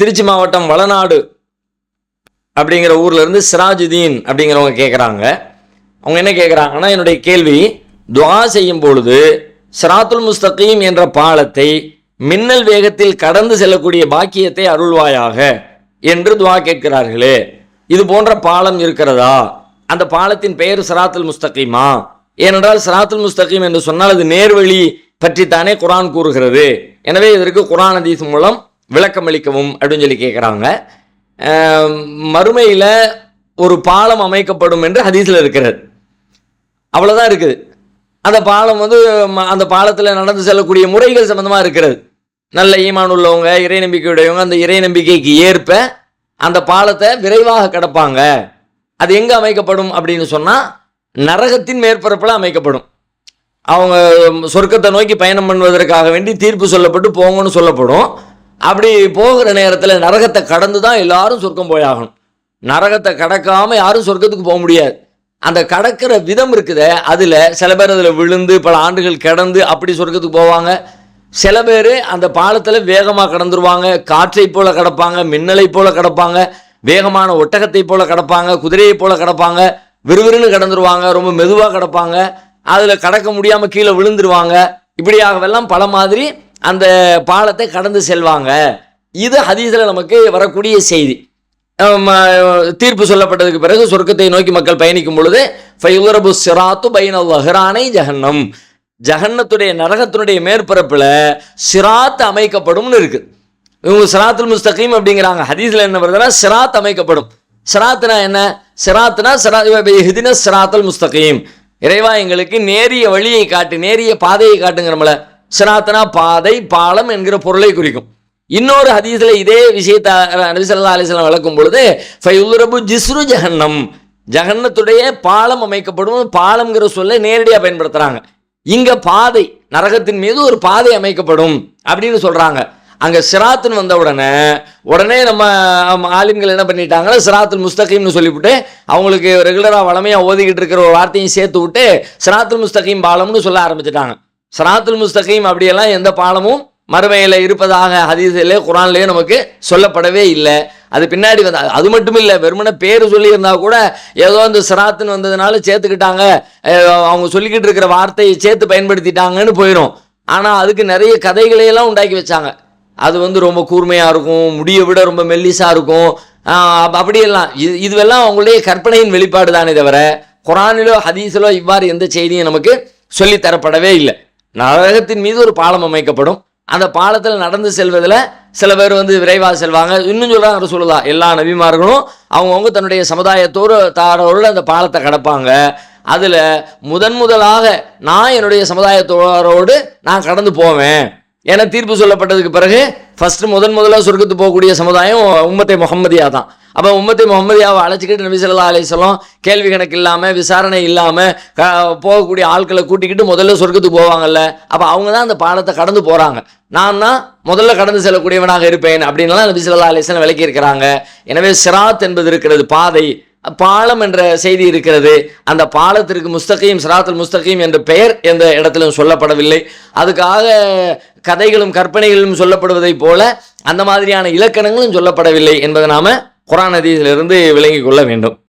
திருச்சி மாவட்டம் வளநாடு அப்படிங்கிற ஊர்ல இருந்து சிராஜுதீன் அப்படிங்கிறவங்க கேட்குறாங்க அவங்க என்ன கேட்குறாங்கன்னா என்னுடைய கேள்வி துவா செய்யும் பொழுது சிராத்துல் முஸ்தகீம் என்ற பாலத்தை மின்னல் வேகத்தில் கடந்து செல்லக்கூடிய பாக்கியத்தை அருள்வாயாக என்று துவா கேட்கிறார்களே. இது போன்ற பாலம் இருக்கிறதா? அந்த பாலத்தின் பெயர் சிராத்துல் முஸ்தகீமா? ஏனென்றால் சிராத்துல் முஸ்தகீம் என்று சொன்னால் அது நேர்வழி பற்றித்தானே குரான் கூறுகிறது. எனவே இதற்கு குரான் ஹதீஸ் மூலம் விளக்கம் அளிக்கவும் அப்படின்னு சொல்லி கேட்குறாங்க மறுமையில் ஒரு பாலம் அமைக்கப்படும் என்று ஹதீஸில் இருக்கிறது. அவ்வளோதான் இருக்குது. அந்த பாலம் வந்து ம- அந்த பாலத்தில் நடந்து செல்லக்கூடிய முறைகள் சம்மந்தமாக இருக்கிறது. நல்ல ஈமான் உள்ளவங்க இறை நம்பிக்கையுடையவங்க அந்த இறை நம்பிக்கைக்கு ஏற்ப அந்த பாலத்தை விரைவாக கிடப்பாங்க. அது எங்கே அமைக்கப்படும் அப்படின்னு சொன்னால் நரகத்தின் மேற்பரப்பில் அமைக்கப்படும். அவங்க சொர்க்கத்தை நோக்கி பயணம் பண்ணுவதற்காக வேண்டி தீர்ப்பு சொல்லப்பட்டு போங்கன்னு சொல்லப்படும். அப்படி போகிற நேரத்தில் நரகத்தை கடந்து தான் எல்லாரும் சொர்க்கம் போயாகணும் நரகத்தை கடக்காம யாரும் சொர்க்கத்துக்கு போக முடியாது. அந்த கடக்கிற விதம் இருக்குதே அதில் சில பேர் அதில் விழுந்து பல ஆண்டுகள் கிடந்து அப்படி சொர்க்கத்துக்கு போவாங்க. சில பேர் அந்த பாலத்தில் வேகமாக கடந்துருவாங்க. காற்றை போல கிடப்பாங்க மின்னலை போல கிடப்பாங்க வேகமான ஒட்டகத்தை போல கிடப்பாங்க குதிரையை போல கிடப்பாங்க விறுவிறுன்னு கடந்துருவாங்க ரொம்ப மெதுவாக கடப்பாங்க. அதில் கடக்க முடியாமல் கீழே விழுந்துருவாங்க. இப்படியாகவெல்லாம் பல மாதிரி அந்த பாலத்தை கடந்து செல்வாங்க. இது ஹதீஸில் நமக்கு வரக்கூடிய செய்தி. தீர்ப்பு சொல்லப்பட்டதுக்கு பிறகு சொர்க்கத்தை நோக்கி மக்கள் பயணிக்கும் பொழுது ஃபைவரபு சிராத்து பைன வஹ்ரானை ஜஹன்னம். ஜஹன்னத்துடைய நரகத்தினுடைய மேற்பரப்பில் சிராத் அமைக்கப்படும்னு இருக்குது இவங்க சிராத்துல் முஸ்தகீம் அப்படிங்கிறாங்க. ஹதீஸ்ல என்ன வருதுன்னா சிராத் அமைக்கப்படும். சிராத்னா என்ன? சிராத்னா சிரா ஹிதின சிராத்தல் முஸ்தகீம். இறைவா எங்களுக்கு நேரிய வழியை காட்டு நேரிய பாதையை காட்டுங்கிறமல. சனாத்தனா பாதை பாலம் என்கிற பொருளை குறிக்கும். இன்னொரு ஹதீஸ்ல இதே விஷயத்தை நபி ஸல்லல்லாஹு விளக்கும் பொழுது ஃபயுல்ரபு ஜிஸ்ரு ஜஹன்னம். ஜஹன்னத்துடைய பாலம் அமைக்கப்படும் பாலம்ங்கிற சொல்ல நேரடியாக பயன்படுத்துறாங்க. இங்க பாதை நரகத்தின் மீது ஒரு பாதை அமைக்கப்படும் அப்படின்னு சொல்றாங்க. அங்க சிராத்துன்னு வந்த உடனே உடனே நம்ம ஆலிம்கள் என்ன பண்ணிட்டாங்கன்னா சிராத்துல் முஸ்தகீம்னு சொல்லிவிட்டு அவங்களுக்கு ரெகுலராக வளமையாக ஓதிக்கிட்டு இருக்கிற ஒரு வார்த்தையும் சேர்த்து விட்டு சிராத்துல் முஸ்தகீம் பாலம்னு சொல்ல ஆரம்பிச்சிட்டாங்க. சிராத்துல் முஸ்தகீம் அப்படியெல்லாம் எந்த பாலமும் மறுமையில் இருப்பதாக ஹதீஸிலே குரான்லேயே நமக்கு சொல்லப்படவே இல்லை. அது பின்னாடி வந்து அது மட்டும் இல்லை வெறுமனை பேர் சொல்லியிருந்தா கூட ஏதோ அந்த சிராத்துன்னு வந்ததுனால சேர்த்துக்கிட்டாங்க. அவங்க சொல்லிக்கிட்டு இருக்கிற வார்த்தையை சேர்த்து பயன்படுத்திட்டாங்கன்னு போயிடும் ஆனால் அதுக்கு நிறைய கதைகளையெல்லாம் உண்டாக்கி வச்சாங்க. அது வந்து ரொம்ப கூர்மையாக இருக்கும் முடியை விட ரொம்ப மெல்லிஸாக இருக்கும். அப்படியெல்லாம். இது இதுவெல்லாம் அவங்களுடைய கற்பனையின் வெளிப்பாடு தானே தவிர குரானிலோ ஹதீஸிலோ இவ்வாறு எந்த செய்தியும் நமக்கு சொல்லித்தரப்படவே இல்லை. நரகத்தின் மீது ஒரு பாலம் அமைக்கப்படும். அந்த பாலத்தில் நடந்து செல்வதில் சில பேர் வந்து விரைவாக செல்வாங்க. இன்னும் சொல்கிறாங்க சொல்லலாம் எல்லா நபிமார்களும் அவங்கவுங்க தன்னுடைய சமுதாயத்தோடு தாரோடு அந்த பாலத்தை கடப்பாங்க. அதில் முதன் முதலாக நான் என்னுடைய சமுதாயத்தோரோடு நான் கடந்து போவேன் என தீர்ப்பு சொல்லப்பட்டதுக்கு பிறகு ஃபஸ்ட்டு முதன் முதலாக சொர்க்கத்து போகக்கூடிய சமுதாயம் உம்மத்தை முகம்மதியாக தான் அப்போ உம்மத்தை முகமதியாவை அழைச்சிக்கிட்டு நபி சொல்லா அலைஹி கேள்வி கணக்கு இல்லாமல் விசாரணை இல்லாமல் போகக்கூடிய ஆட்களை கூட்டிக்கிட்டு முதல்ல சொர்க்கத்துக்கு போவாங்கல்ல. அப்போ அவங்க தான் அந்த பாலத்தை கடந்து போகிறாங்க நான் தான் முதல்ல கடந்து செல்லக்கூடியவனாக இருப்பேன் அப்படின்லாம் நபி சொல்லா அலிஸ்லாம் வஸல்லம் விளக்கி இருக்கிறாங்க எனவே சிராத் என்பது இருக்கிறது பாதை. பாலம் என்ற செய்தி இருக்கிறது. அந்த பாலத்திற்கு முஸ்தகீம் சிராத்துல் முஸ்தகீம் என்ற பெயர் எந்த இடத்திலும் சொல்லப்படவில்லை. அதுக்காக கதைகளும் கற்பனைகளும் சொல்லப்படுவதைப் போல அந்த மாதிரியான இலக்கணங்களும் சொல்லப்படவில்லை என்பதை நாம குரான் நதியிலிருந்து விளங்கிக் கொள்ள வேண்டும்.